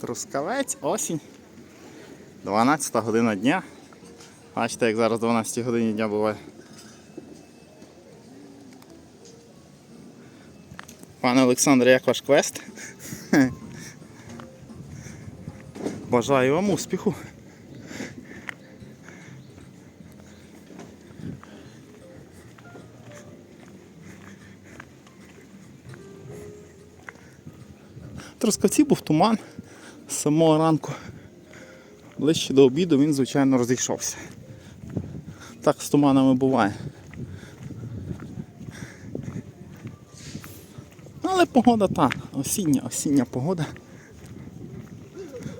Трускавець, осінь. 12 година дня. Бачите, як зараз 12 годині дня буває. Пане Олександре, як ваш квест? Бажаю вам успіху. Трускавці був туман з самого ранку. Ближче до обіду він, звичайно, розійшовся. Так з туманами буває. Але погода та, осіння, осіння погода.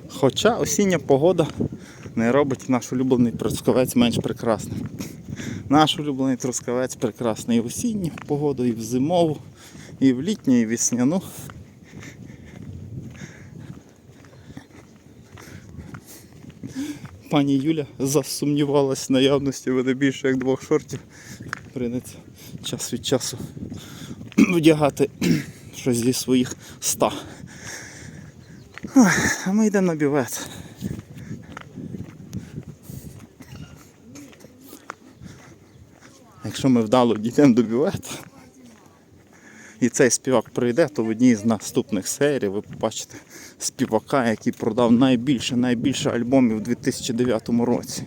Хоча осіння погода не робить наш улюблений трускавець менш прекрасним. Наш улюблений трускавець прекрасний і в осінню погоду, і в зимову, і в літню, і в весняну. Пані Юля засумнівалась в наявності мене більше як двох шортів. Прийдеться час від часу вдягати щось зі своїх ста. А ми йдемо на бівет. Якщо ми вдало дійдемо до бювету, і цей співак прийде, то в одній з наступних серій ви побачите співака, який продав найбільше, найбільше альбомів у 2009 році.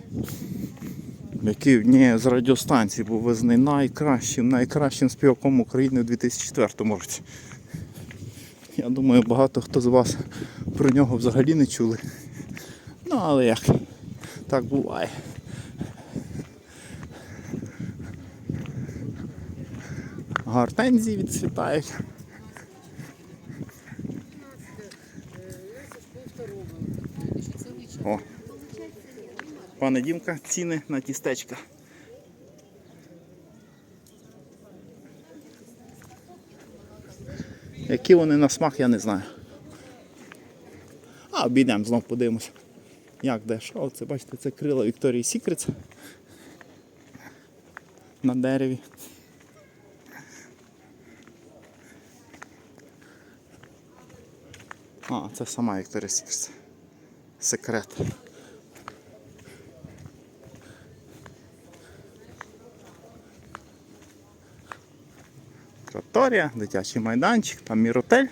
Який однією з радіостанцій був визнаний найкращим, найкращим співаком України у 2004 році. Я думаю, багато хто з вас про нього взагалі не чули. Ну, але як так буває. Гортензії відцвітають. О. Пане Дімка, ціни на тістечка. Які вони на смак, я не знаю. А обійдемо знов подивимося. Як де що? Це бачите, це крила Вікторії Сікрets на дереві. А, це сама Сікрets. Секрет. Траторія, дитячий майданчик, там міротель.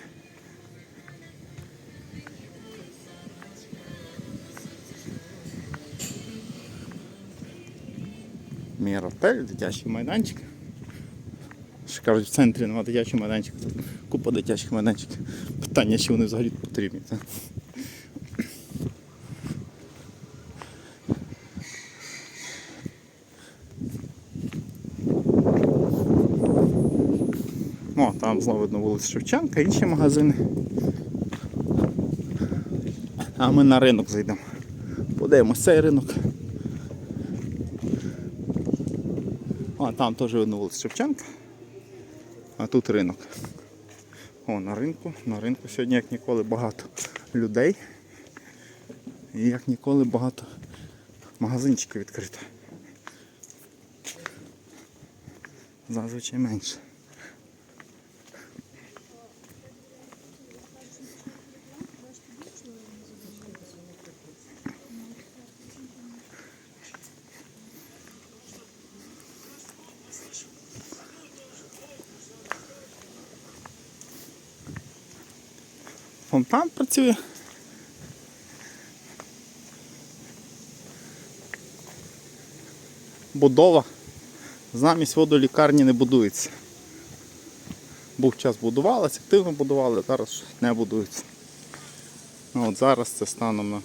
Міротель, дитячий майданчик. Ще кажуть, в центрі нема дитячого майданчика, тут купа дитячих майданчиків. Питання, чи вони взагалі потрібні. Та? О, там знову видно вулиця Шевченка, інші магазини. А ми на ринок зайдемо. Подивимось цей ринок. А там теж видно вулиця Шевченка. А тут ринок. О, на ринку. На ринку сьогодні як ніколи багато людей. І як ніколи багато магазинчиків відкрито. Зазвичай менше. Фонтан працює. Будова. Замість водолікарні не будується. Був час будувалося, активно будували, зараз не будується. Ну, от зараз це станом на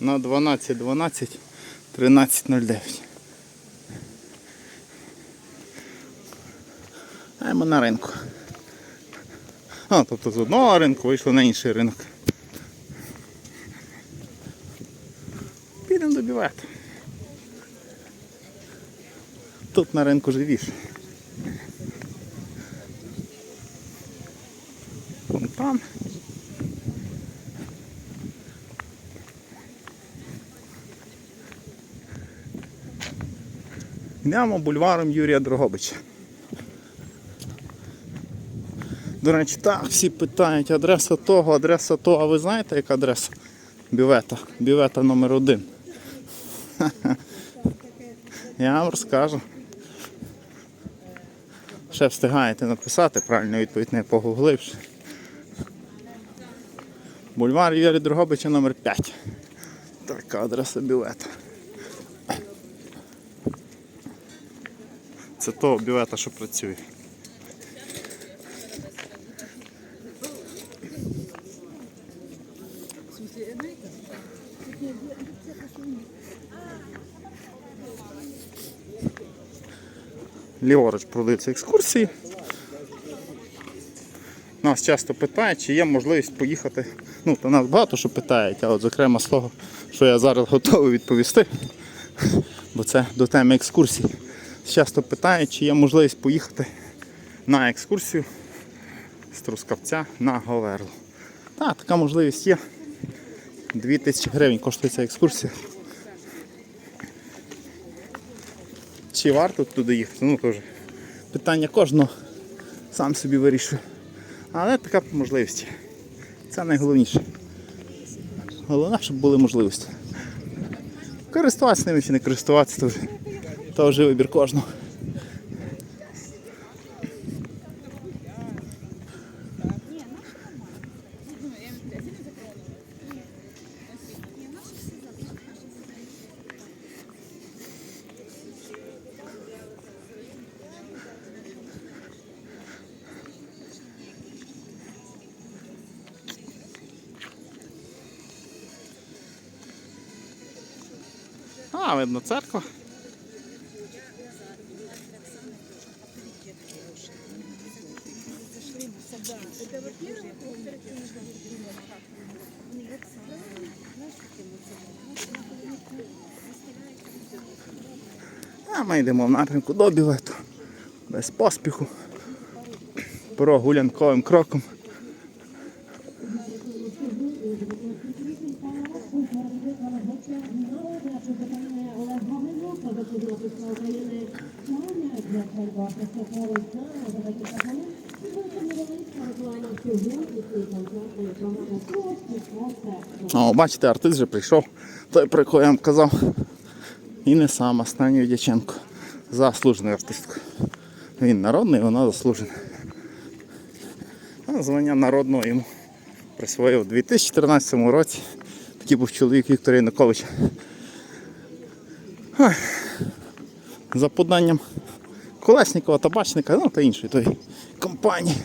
на 12 12 13.09. А ми на ринку. А, тобто з одного ринку вийшли на інший ринок. Підемо до бювету. Тут на ринку живіше. Фонтан. Йдемо бульваром Юрія Дрогобича. До речі, так, всі питають, адреса того, адреса того. А ви знаєте, яка адреса? Бювета. Бювета номер один. Я вам розкажу. Ще встигаєте написати правильну відповідь, не погугливши. Бульвар Юрія Дрогобича номер 5. Така адреса бювета. Це того бювета, що працює. Ліворуч продаються екскурсії. Нас часто питають, чи є можливість поїхати. Ну, то нас багато що питають, а от зокрема з того, що я зараз готовий відповісти, бо це до теми екскурсій. Часто питають, чи є можливість поїхати на екскурсію з Трускавця на Говерло. Так, така можливість є. 2000 гривень коштує ця екскурсія. Чи варто туди їхати? Ну, теж питання кожного сам собі вирішує. Але така можливість. Це найголовніше. Головне, щоб були можливості. Користуватися ними чи не користуватися, то вже, то вже вибір кожного. А, видно, церква. А ми йдемо в напрямку до білету. Без поспіху. Прогулянковим кроком. О, бачите, артист вже прийшов. Той, про якого я вам казав. І не сам, а Станів Дяченко. Заслужений артистка. Він народний, вона заслужена. А звання народного йому присвоїв у 2014 році. Такий був чоловік Віктор Янукович. За поданням Колеснікова, табачника, ну та іншої тої компанії.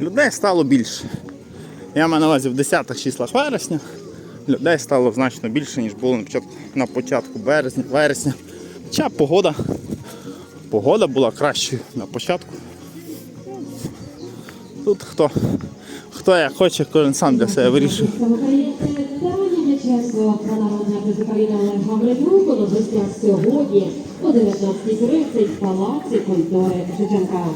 Людей стало більше. Я маю на увазі в 10 числах вересня. Людей стало значно більше, ніж було на початку, на початку березня, вересня. Хоча погода, погода була кращою на початку. Тут хто, хто як хоче, кожен сам для себе вирішує. Чесно про народне України Олег Гаврилюк у гостях сьогодні о 19.30 в Палаці культури Шевченка.